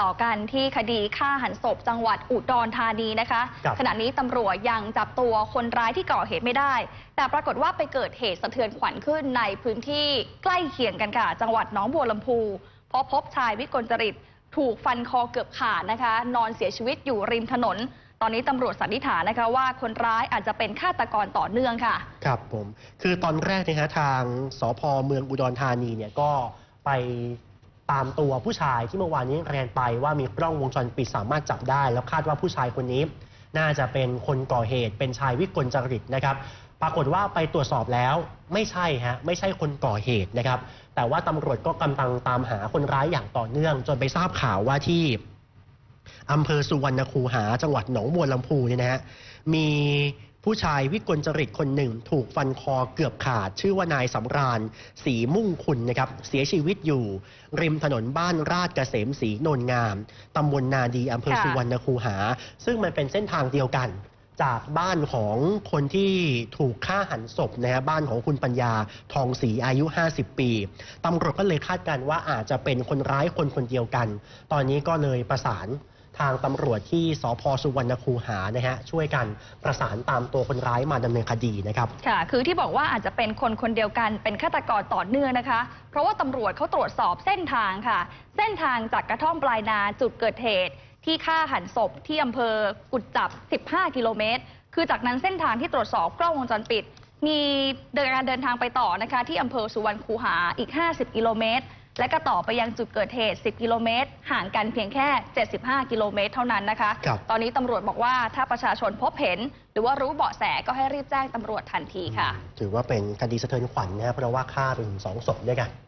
ต่อกันที่คดีฆ่าหันศพจังหวัดอุดรธานีนะคะครับขณะนี้ตำรวจยังจับตัวคนร้ายที่ก่อเหตุไม่ได้ แต่ปรากฏว่าไปเกิดเหตุสะเทือนขวัญขึ้นในพื้นที่ใกล้เคียงกันค่ะ จังหวัดหนองบัวลำพูเพราะพบชายวิกลจริตถูกฟันคอเกือบขาดนะคะ นอนเสียชีวิตอยู่ริมถนน ตอนนี้ตำรวจสันนิษฐานนะคะว่าคนร้ายอาจจะเป็นฆาตกรต่อเนื่องค่ะ ครับผม คือตอนแรกเนยฮะทางสพเมืองอุดรธานีเนี่ยก็ไป ตามตัวผู้ชายที่เมื่อวานนี้เรียนไปว่ามีกล้องวงจรปิดสามารถจับได้ แล้วคาดว่าผู้ชายคนนี้ น่าจะเป็นคนก่อเหตุ เป็นชายวิกลจริตนะครับ ปรากฏว่าไปตรวจสอบแล้วไม่ใช่ฮะไม่ใช่คนก่อเหตุนะครับ แต่ว่าตำรวจก็กำลังตามหาคนร้ายอย่างต่อเนื่อง จนไปทราบข่าวว่าที่อำเภอสุวรรณคูหาจังหวัดหนองบัวลำพูเนี่ยนะฮะมี ผู้ชายวิกลจริตคนหนึ่ง ถูกฟันคอเกือบขาด ชื่อว่านายสำราญศรีมุ่งคุณนะครับ เสียชีวิตอยู่ ริมถนนบ้านราชเกษมศรีโนนงามตำบลนาดีอำเภอสุวรรณคูหา ซึ่งมันเป็นเส้นทางเดียวกันจากบ้านของคนที่ถูกฆ่าหันศพนะฮะบ้านของคุณปัญญาทองศรีอายุ 50 ปีตำรวจก็เลยคาดการณ์ว่าอาจจะเป็นคนร้ายคนคนเดียวกัน ตอนนี้ก็เลยประสาน ทางตำรวจที่สพสุวรรณคูหานะฮะช่วยกันประสานตามตัวคนร้ายมาดำเนินคดีนะครับ ค่ะ คือที่บอกว่าอาจจะเป็นคนคนเดียวกันเป็นฆาตกรต่อเนื่องนะคะ เพราะว่าตำรวจเขาตรวจสอบเส้นทางค่ะ เส้นทางจากกระท่อมปลายนาจุดเกิดเหตุ ที่ฆ่าหันศพที่อำเภอกุดจับ 15 กิโลเมตร คือจากนั้นเส้นทางที่ตรวจสอบกล้องวงจรปิด มีเดินการเดินทางไปต่อนะคะ ที่อำเภอสุวรรณคูหาอีก 50 กิโลเมตร และก็ต่อไปยังจุดเกิดเหตุ 10 กิโลเมตร ห่างกันเพียงแค่ 75 กิโลเมตรเท่านั้นนะคะ ครับ ตอนนี้ตำรวจบอกว่าถ้าประชาชนพบเห็น หรือว่ารู้เบาะแสก็ให้รีบแจ้งตำรวจทันทีค่ะ ถือว่าเป็นคดีสะเทือนขวัญนะครับเพราะว่าฆ่าไปถึงสองศพด้วยกัน